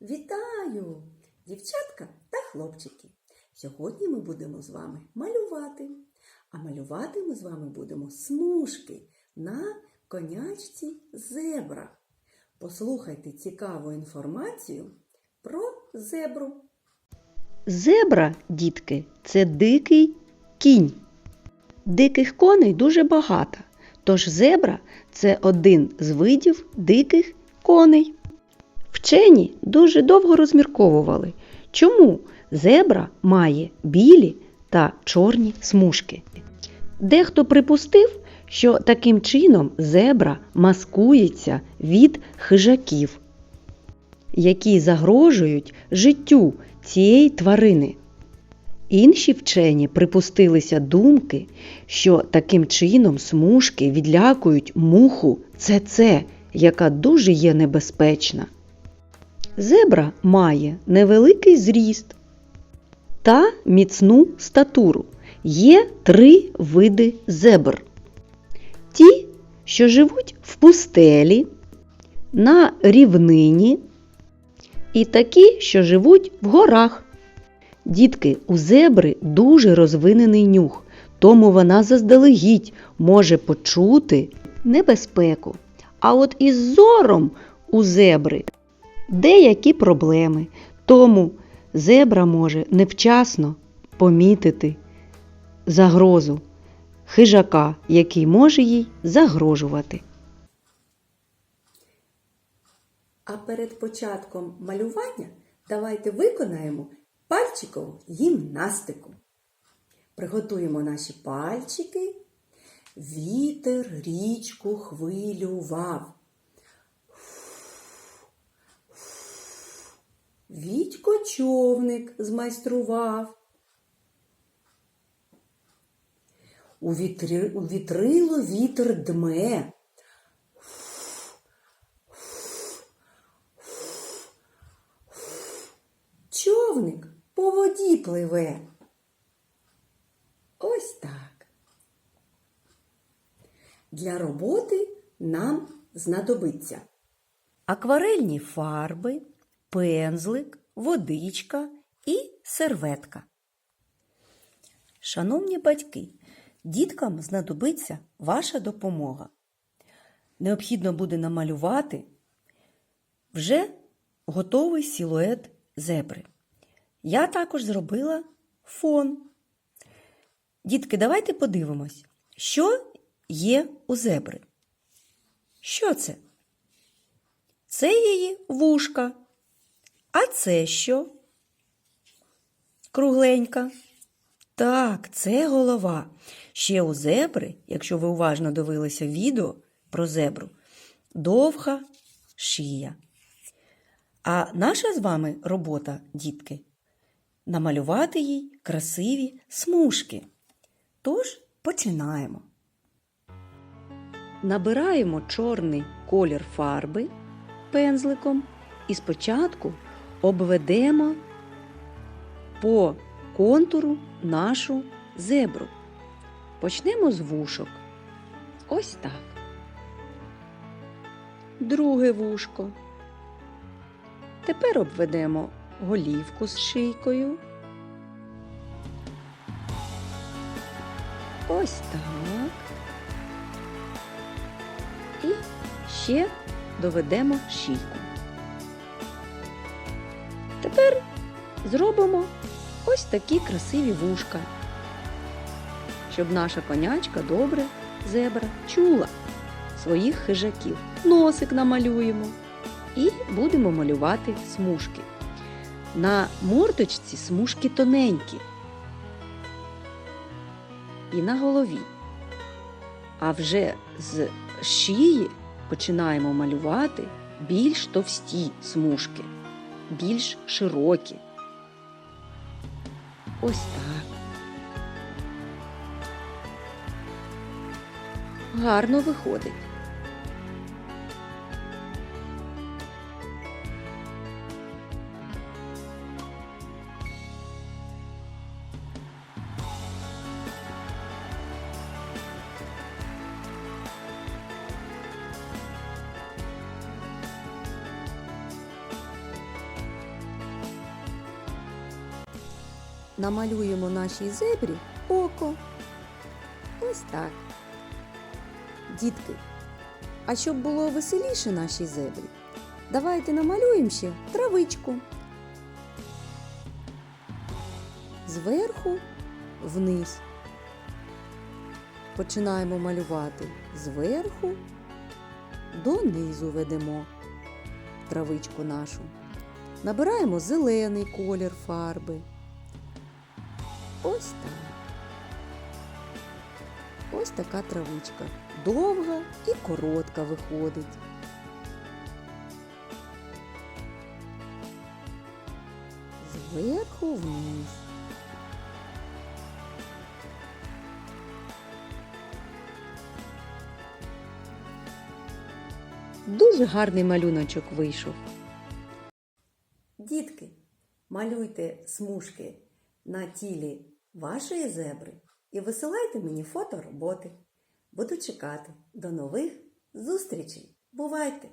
Вітаю, дівчатка та хлопчики! Сьогодні ми будемо з вами малювати. А малювати ми з вами будемо смужки на конячці зебра. Послухайте цікаву інформацію про зебру. Зебра, дітки, це дикий кінь. Диких коней дуже багато, тож зебра це один з видів диких коней. Вчені дуже довго розмірковували, чому зебра має білі та чорні смужки. Дехто припустив, що таким чином зебра маскується від хижаків, які загрожують життю цієї тварини. Інші вчені припустилися думки, що таким чином смужки відлякують муху ЦЦ, яка дуже є небезпечна. Зебра має невеликий зріст та міцну статуру. Є три види зебр. Ті, що живуть в пустелі, на рівнині, і такі, що живуть в горах. Дітки, у зебри дуже розвинений нюх, тому вона заздалегідь може почути небезпеку. А от із зором у зебри деякі проблеми, тому зебра може невчасно помітити загрозу хижака, який може їй загрожувати. А перед початком малювання давайте виконаємо пальчикову гімнастику. Приготуємо наші пальчики. Вітер річку хвилював. Вітько човник змайстрував. У, вітри, у вітрило вітер дме. Човник по воді пливе. Ось так. Для роботи нам знадобиться акварельні фарби, пензлик, водичка і серветка. Шановні батьки, діткам знадобиться ваша допомога. Необхідно буде намалювати вже готовий силует зебри. Я також зробила фон. Дітки, давайте подивимось, що є у зебри. Що це? Це її вушка. А це що? Кругленька. Так, це голова. Ще у зебри, якщо ви уважно дивилися відео про зебру, довга шия. А наша з вами робота, дітки, намалювати їй красиві смужки. Тож починаємо. Набираємо чорний колір фарби пензликом і спочатку обведемо по контуру нашу зебру. Почнемо з вушок. Ось так. Друге вушко. Тепер обведемо голівку з шийкою. Ось так. І ще доведемо шийку. Тепер зробимо ось такі красиві вушка, щоб наша конячка добре зебра чула своїх хижаків. Носик намалюємо і будемо малювати смужки. На мордочці смужки тоненькі і на голові. А вже з шиї починаємо малювати більш товсті смужки, більш широкі. Ось так. Гарно виходить. Намалюємо нашій зебрі око. Ось так. Дітки, а щоб було веселіше нашій зебрі, давайте намалюємо ще травичку. Зверху вниз. Починаємо малювати зверху донизу ведемо травичку нашу. Набираємо зелений колір фарби. Ось так. Ось така травичка. Довга і коротка виходить. Зверху вниз. Дуже гарний малюночок вийшов. Дітки, малюйте смужки на тілі вашої зебри і висилайте мені фото роботи. Буду чекати. До нових зустрічей. Бувайте!